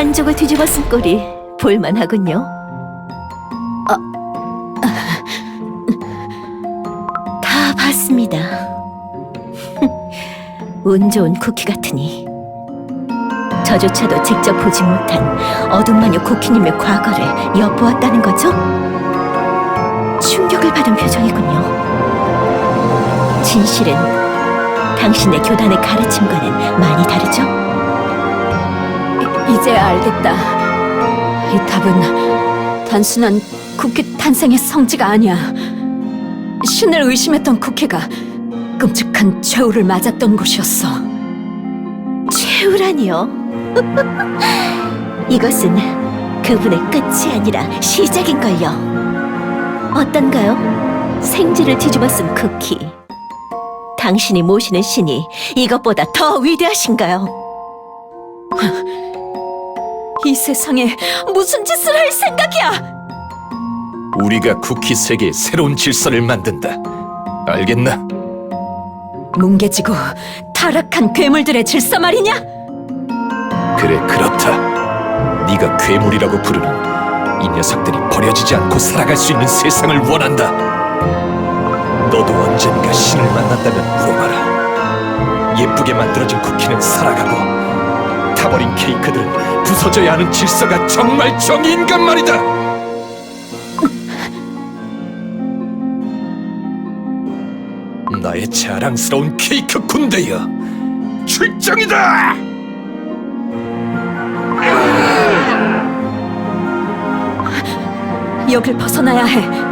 한쪽을 뒤집어 쓴 꼴이 볼만하군요. 어, 다 봤습니다. 운 좋은 쿠키 같으니 저조차도 직접 보지 못한 어둠 마녀 쿠키님의 과거를 엿보았다는 거죠? 충격을 받은 표정이군요. 진실은 당신의 교단의 가르침과는 많이 다르죠? 이, 이제 알겠다. 이 답은 단순한 쿠키 탄생의 성지가 아니야. 신을 의심했던 쿠키가 끔찍한 최후를 맞았던 곳이었어. 최후라니요. 이것은 그분의 끝이 아니라 시작인걸요. 어떤가요? 생지를 뒤집어 쓴 쿠키. 당신이 모시는 신이 이것보다 더 위대하신가요? 이 세상에 무슨 짓을 할 생각이야? 우리가 쿠키 세계에 새로운 질서를 만든다. 알겠나? 뭉개지고 타락한 괴물들의 질서 말이냐? 그래 그렇다. 네가 괴물이라고 부르는 이 녀석들이 버려지지 않고 살아갈 수 있는 세상을 원한다. 너도 언젠가 신을 만난다면 물어봐라. 예쁘게 만들어진 쿠키는 살아가고 타버린 케이크들은 부서져야 하는 질서가 정말 정의인간 말이다. 나의 자랑스러운 케이크 군대여 출정이다! 여길 벗어나야 해.